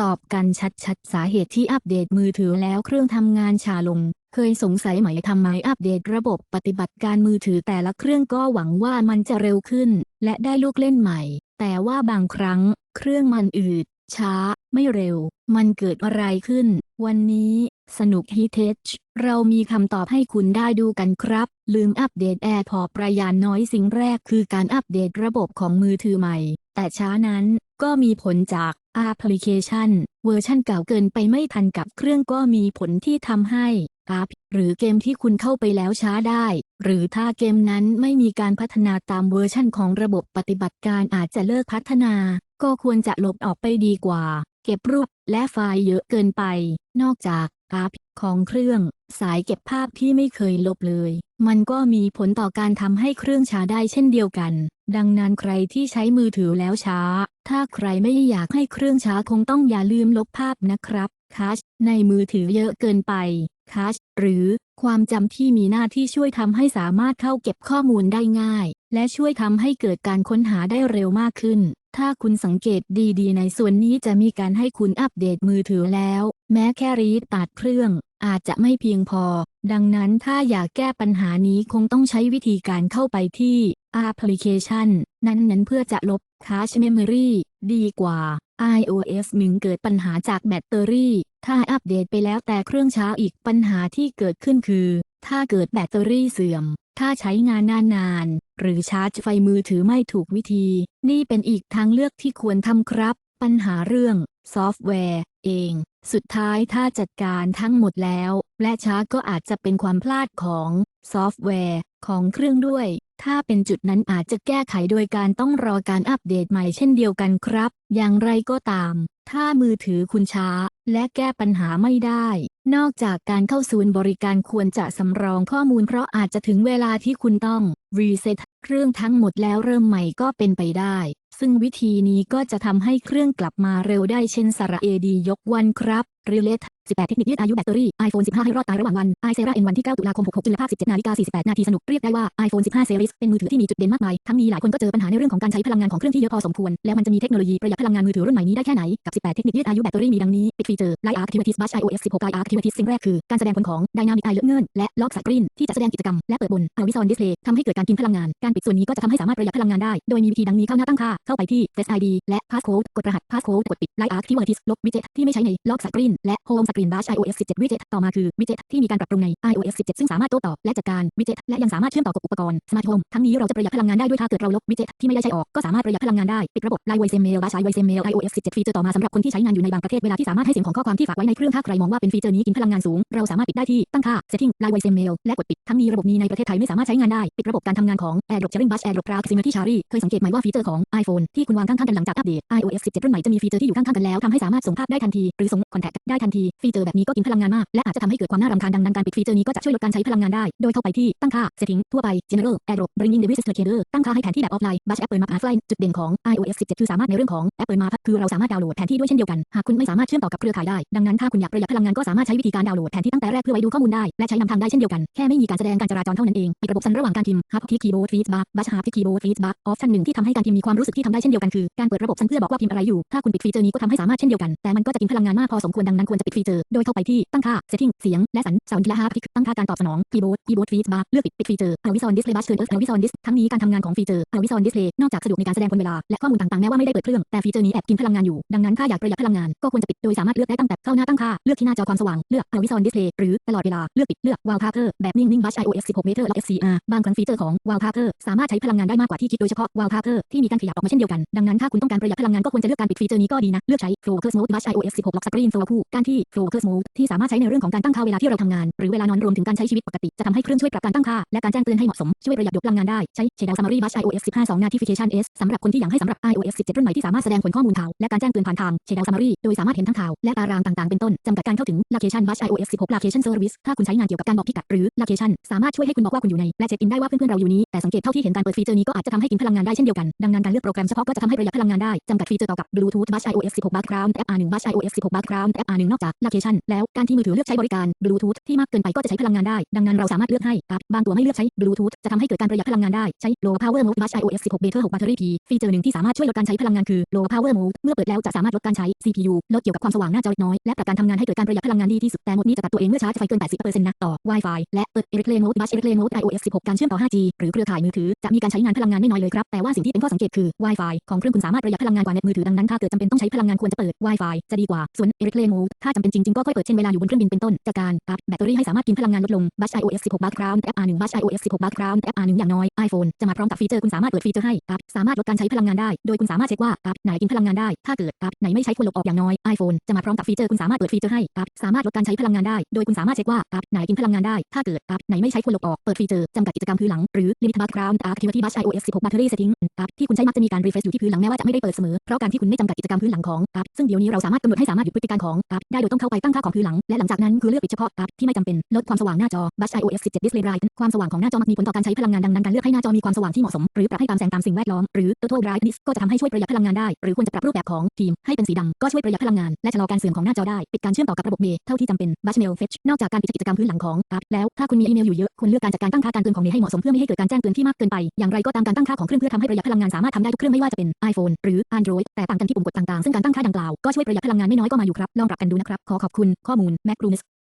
ตอบกันชัดๆ สาเหตุที่อัปเดตมือถือแล้วเครื่องทำงานช้าลง เคยสงสัยไหมทำไมอัปเดตระบบปฏิบัติการมือถือแต่ละเครื่องก็หวังว่ามันจะเร็วขึ้น และได้ลูกเล่นใหม่ แต่ว่าบางครั้ง เครื่องมันอืด ช้า ไม่เร็ว มันเกิดอะไรขึ้น วันนี้ สนุกฮีเทชเรามีคำตอบให้คุณได้ดูกันครับ ลืมอัปเดตแอร์พอประยานน้อยสิ่งแรกคือการอัปเดตระบบของมือถือใหม่ แต่ช้านั้นก็มีผลจากแอปพลิเคชัน เวอร์ชันเก่าเกินไปไม่ทันกับเครื่องก็มีผลที่ทำให้แอปหรือเกมที่คุณเข้าไปแล้วช้าได้ หรือถ้าเกมนั้นไม่มีการพัฒนาตามเวอร์ชันของระบบปฏิบัติการอาจจะเลิกพัฒนา ก็ควรจะลบออกไปดีกว่า เก็บรูปและไฟล์เยอะเกินไป นอกจากแอปของเครื่อง สายเก็บภาพที่ไม่เคยลบเลย มันก็มีผลต่อการทำให้เครื่องช้าได้เช่นเดียวกัน ดังนั้นใครที่ใช้มือถือแล้วช้า ถ้าใครไม่อยากให้เครื่องช้าคงต้องอย่าลืมลบภาพนะครับคัชในมือถือเยอะเกินไปคัชหรือความจำที่มีหน้าที่ช่วยทำให้สามารถเข้าเก็บข้อมูลได้ง่าย และช่วยทำให้เกิดการค้นหาได้เร็วมากขึ้น ถ้าคุณสังเกตดีๆ ในส่วนนี้จะมีการให้คุณอัปเดตมือถือแล้ว แม้แค่รีสตาร์ทเครื่อง อาจจะไม่เพียงพอ ดังนั้นถ้าอยากแก้ปัญหานี้คงต้องใช้วิธีการเข้าไปที่ แอปพลิเคชันนั้นเพื่อจะลบ Cache Memory ดีกว่า iOS 1 เกิดปัญหาจากแบตเตอรี่ ถ้าอัปเดตไปแล้วแต่เครื่องช้าอีกปัญหาที่เกิดขึ้นคือ ถ้าเกิดแบตเตอรี่เสื่อม ถ้าใช้งานนานๆ หรือชาร์จไฟมือถือไม่ถูกวิธี นี่เป็นอีกทางเลือกที่ควรทำครับ ปัญหาเรื่องซอฟต์แวร์ เอง สุดท้ายถ้าจัดการทั้งหมดแล้ว และช้าก็อาจจะเป็นความพลาดของซอฟต์แวร์ของเครื่องด้วย ถ้าเป็นจุดนั้นอาจจะแก้ไขโดยการต้องรอการอัปเดตใหม่เช่นเดียวกันครับ อย่างไรก็ตาม ถ้ามือถือคุณช้า และแก้ปัญหาไม่ได้ นอกจากการเข้าศูนย์บริการควรจะสำรองข้อมูลเพราะอาจจะถึงเวลาที่คุณต้องรีเซ็ตเครื่องทั้งหมดแล้วเริ่มใหม่ก็เป็นไปได้ ซึ่งวิธีนี้ก็จะทำให้เครื่องกลับมาเร็วได้เช่นสระเอดียกวันครับ r e l a t 18 เทคนิคยืดอายุแบตเตอรี่ iPhone 15 ให้รอดตายระหว่างวัน i s e r a N วันที่ 9 ตุลาคม 66จุลภาพ 17 นาฬิกา 48 นาทีสนุกเรียกได้ว่า iPhone 15 Series เป็นมือถือที่มีจุดเด่นมากมาย ทั้งนี้หลายคนก็เจอปัญหาในเรื่องของการใช้พลังงานของเครื่องที่เยอะพอสมควร แล้วมันจะมีเทคโนโลยีประหยัดพลังงานมือถือรุ่นใหม่นี้ได้แค่ไหน กับ 18 เทคนิคยืดอายุแบตเตอรี่มีดังนี้ปิดฟีเจอร์ Light Activities Batch iOS 16 Light Activities สิ่งแรกคือการแสดงผลของ Dynamic Eye เลือกเงินและ Lock Screen ที่จะแสดงกิจกรรมและเปิดบน Always Display ทำให้เกิดการกินพลังงานการปิดส่วนนี้ก็จะทำให้สามารถประหยัดพลังงานได้โดยมีวิธีดังนี้เข้าหน้าตั้งค่าเข้าไปที่ Face ID และ Passcode กดรหัส Passcode กดปิด Light Activities ลบ Widget ที่ไม่ใช้ใน Lock Screen และ Home Screen Batch iOS 17 Widget ต่อมาคือ Widget ที่มีการปรับปรุงใน iOS 17 ซึ่งสามารถโต้ตอบและจัดการ Widget และยังสามารถเชื่อมต่อกับอุปกรณ์ Smart Home ทั้งนี้เราจะประหยัดพลังงานได้ด้วยถ้าเกิดเราลบ Widget ที่ไม่ได้ใช้ออกก็สามารถประหยัดพลังงานได้ปิดระบบ Live Voice Mail Batch Voice Mail iOS 17ฟีเจอร์ต่อมาสำหรับคนที่ใช้งานอยู่ในบางประเทศเวลาที่สามารถให้เสียงของข้อความที่ฝากไว้ในเครื่องถ้าใครมองว่าเป็นฟีเจอร์นี้กินพลังงานสูงเราสามารถปิดได้ที่ตั้งค่า Setting Live Voice Mail และกดปิดทั้งนี้ระบบนี้ในประเทศไทยไม่สามารถใช้งานได้ปิดระบบการทำงานของ AirDrop Sharing Batch AirDrop Proximity Sharing เคยสังเกตไหมว่าฟีเจอร์ของ iPhone นที่คุณวางข้างๆกันหลังจากอัปเดต iOS 17 รุ่นใหม่จะมีฟีเจอร์ที่อยู่ข้างๆกันแล้วทำให้สามารถส่งภาพได้ทันที หรือส่งคอนแทคได้ทันที ฟีเจอร์แบบนี้ก็กินพลังงานมาก และอาจจะทำให้เกิดความน่ารำคาญดังนั้นการปิดฟีเจอร์นี้ก็จะช่วยลดการใช้พลังงานได้ โดยเข้าไปที่ตั้งค่า Setting ทั่วไป General AirDrop Bringing Devices Together ตั้งค่าให้แผนที่แบบออฟไลน์ Batch App เปิดมา Offline จุดเด่นของ iOS 17 คือสามารถในเรื่องของแอปเปิดมาคือเราสามารถดาวน์โหลดแผนที่ด้วยเช่นเดียวกันหากคุณไม่สามารถเชื่อมต่อกับเครือข่ายได้ดังนั้นถ้าคุณอยากประหยัดพลังงานก็สามารถใช้วิธีการดาวน์โหลดแผนที่ตั้งแต่แรกเพื่อไว้ดูข้อมูลได้และใช้นำทางได้เช่นเดียวกันแค่ไม่มีการแสดงการจราจรเท่านั้นเองปิดระบบสั่นระหว่างการพิมพ์ Hub ที่ Keyboard Feedback Batch Hub ที่ Keyboard Feedback ออปชั่นหนึ่งที่ทำให้การพิมพ์มีความรู้สึกที่ทำได้เช่นเดียวกันคือ การเปิดระบบสั่นเพื่อบอกว่าพิมพ์อะไรอยู่ ถ้าคุณปิดฟีเจอร์นี้ก็ทำให้สามารถเช่นเดียวกัน แต่มันก็จะกินพลังงานมากพอสมควรดังนั้นควรจะปิดฟีเจอร์ โดยเข้าไปที่ตั้งค่า Setting เสียง และสัญ Sound และ Hub ที่ตั้งค่าการตอบสนอง Keyboard Keyboard Feedback เลือกปิดปิดฟีเจอร์ Always on Display Batch Turn off Always on Dis ทั้งนี้การทำงานของฟีเจอร์ Always on Display นอกจากสะดวกในการแสดงผลเวลา และข้อมูลต่างๆแม้ว่าไม่ได้เปิดเครื่องแต่ฟีเจอร์นี้แอบกินพลังงานอยู่ดังนั้นถ้าอยากประหยัดพลังงานก็ควรจะปิดโดยสามารถเลือกได้ตั้งแต่เข้าหน้าตั้งค่าเลือกที่หน้าจอความสว่างเลือก Always on Display หรือตลอดเวลาเลือกปิดเลือก Wallpaper แบบนิ่งๆ Batch iOS 16 Meter และ SCR บางครั้งฟีเจอร์ของ Wallpaper สามารถใช้พลังงานได้มากกว่าที่คิดโดยเฉพาะ Wallpaper ที่มีการขยับออกมาเช่นเดียวกัน ดังนั้นถ้าคุณต้องการประหยัดพลังงานก็ควรจะเลือกการปิดฟีเจอร์นี้ก็ดีนะ เลือกใช้ Focus Mode Batch iOS 16 Lock Screen Flow คู่ การที่ Focus Mode ที่สามารถใช้ในเรื่องของการตั้งค่าเวลาที่เราทำงาน หรือเวลานอนรวมถึงการใช้ชีวิตปกติ จะทำให้เครื่องช่วยปรับการตั้งค่า และการแจ้งเตือนให้เหมาะสม ช่วยประหยัดพลังงานได้ ใช้ Shadow Summary Batch iOS 15 2 Notification S สำหรับคนที่อยากให้สำหรับ iOS 17 รุ่นใหม่ที่สามารถแสดงผลข้อมูลข่าวและการแจ้งเตือนผ่านทาง Shadow Summary โดยสามารถเห็นทั้งข่าวและตารางต่างๆเป็นต้นจำกัดการเข้าถึง Location Batch iOS 16 Location Service ถ้าคุณใช้งานเกี่ยวกับการบอกพิกัดหรือ Location สามารถช่วยให้คุณบอกว่าคุณอยู่ในและเช็คอินได้ว่าเพื่อนๆเราอยู่นี้แต่สังเกตเท่าที่เห็นการเปิดฟีเจอร์นี้ก็อาจจะทำให้กินพลังงานได้เช่นเดียวกันดังนั้นการเลือกโปรแกรมเฉพาะก็จะทำให้ประหยัดพลังงานได้ จำกัดฟีเจอร์ต่อกับ Bluetooth Batch iOS 16 Background App R1 Batch iOS 16 Background App R1 นอกจาก location แล้วการที่มือถือเลือกใช้บริการ Bluetooth ที่มากเกินไปก็จะใช้พลังงานได้ ดังนั้นเราสามารถเลือกให้แอปบางตัวไม่เลือกใช้ Bluetooth จะทำให้เกิดการประหยัดพลังงานได้ ใช้ Low Power Mode Batch iOS 16 Beta 6 Battery P ฟีเจอร์หนึ่งที่สามารถช่วยลดการใช้พลังงานคือ Low Power Mode เมื่อเปิดแล้วจะสามารถลดการใช้ CPU ลดเกี่ยวกับความสว่างหน้าจอเล็กน้อยและปรับการทำงานให้เกิดการประหยัดพลังงานดีที่สุดแต่โหมดนี้จะตัดตัวเองเมื่อชาร์จไฟเกิน 80%นะต่อ Wi-Fi และเปิด Airplane Mode Batch Airplane Mode iOS 16 การเชื่อมต่อ 5G หรือเครือข่ายมือถือจะมีการใช้งานพลังงานไม่น้อยเลยครับแต่ว่าสิ่งที่เป็นข้อสังเกตคือ Wi-Fi ของเครื่องคุณสามารถประหยัดพลังงานกว่าเน็ตมือถือดังนั้นถ้าเกิดจำเป็นต้องใช้พลังงานควรจะเปิด Wi-Fi จะดีกว่า ส่วน Airplane Mode ถ้าจำเป็นจริงๆก็ค่อยเปิดเช่นเวลาอยู่บนเครื่องบินเป็นต้นจากการอัพแบตเตอรี่ให้สามารถกินพลังงานลดลง Batch iOS 16 Background App R1 Batch iOS 16 Background App R1 อย่างน้อย iPhone จะมาพร้อมกับฟีเจอร์คุณสามารถเปิดฟีเจอร์ให้อัพสามารถลดการใช้พลังงานได้ โดยคุณสามารถเช็คว่าอัพไหนกินพลังงานได้ ถ้าเกิดอัพไหนไม่ใช้ควรลบออกอย่างน้อย iPhone จะมาพร้อมกับฟีเจอร์คุณสามารถเปิดฟีเจอร์ให้อัพสามารถลดการใช้พลังงานได้ โดยคุณสามารถเช็คว่าอัพไหนกินพลังงานได้ ถ้าเกิดอัพไหนไม่ใช้ควรลบออก เปิดฟีเจอร์จำกัดกิจกรรมพื้นหลัง หรือ Limit Background Activity Batch iOS 16 Battery Setting อัพที่คุณใช้มักจะมีการ refresh อยู่ที่พื้นหลังแม้ว่าจะไม่ได้เปิดเสมอ เพราะการที่คุณไม่จำกัดกิจกรรมพื้นหลังของอัพซึ่งเดี๋ยวนี้เราสามารถกำหนดให้สามารถหยุดพฤติการของอัพได้โดยต้องเข้าไปตั้งค่าของพื้นหลัง และหลังจากนั้นคือเลือกปิดเฉพาะอัพที่ไม่จำเป็น ลดความสว่างหน้าจอ Batch iOS 17 Display Bright ความสว่างของหน้าจอมักมีผลต่อการใช้พลังงานดังนั้นการเลือกให้หน้าจอมีความสว่างที่เหมาะสม หรือปรับให้ตามแสงตามสิ่งแวดล้อมหรือ Total Brightness ก็จะทำให้ช่วยประหยัดพลังงานได้ หรือควรจะปรับรูปแบบของทีมให้เป็นสีดำก็ช่วยประหยัดพลังงานและชะลอการเสื่อมของหน้าจอได้ปิดการเชื่อมต่อกับระบบเมลเท่าที่จำเป็น Batch Mail Fetch นอกจากการปิดกิจกรรมพื้นหลังของอัพแล้วถ้าคุณมีอีเมลอยู่เยอะควรเลือกการจัดการตั้งค่าการเตือนของเมลให้เหมาะสมเพื่อไม่ให้เกิดการแจ้งเตือนที่มากเกินไปอย่างไรก็ตามการตั้งค่าของเครื่องเพื่อทำให้ประหยัดพลังงานสามารถทำได้ทุกรื่องไม่ว่าจะเป็น iPhone หรือ Android แต่ต่างกันที่ปุ่มกดต่างๆ ซึ่งการตั้งค่าดังกล่าวก็ช่วยประหยัดพลังงานไม่น้อยก็มาอยู่ครับ ลองปรับกันดูนะครับ ขอขอบคุณข้อมูล Mac Rumors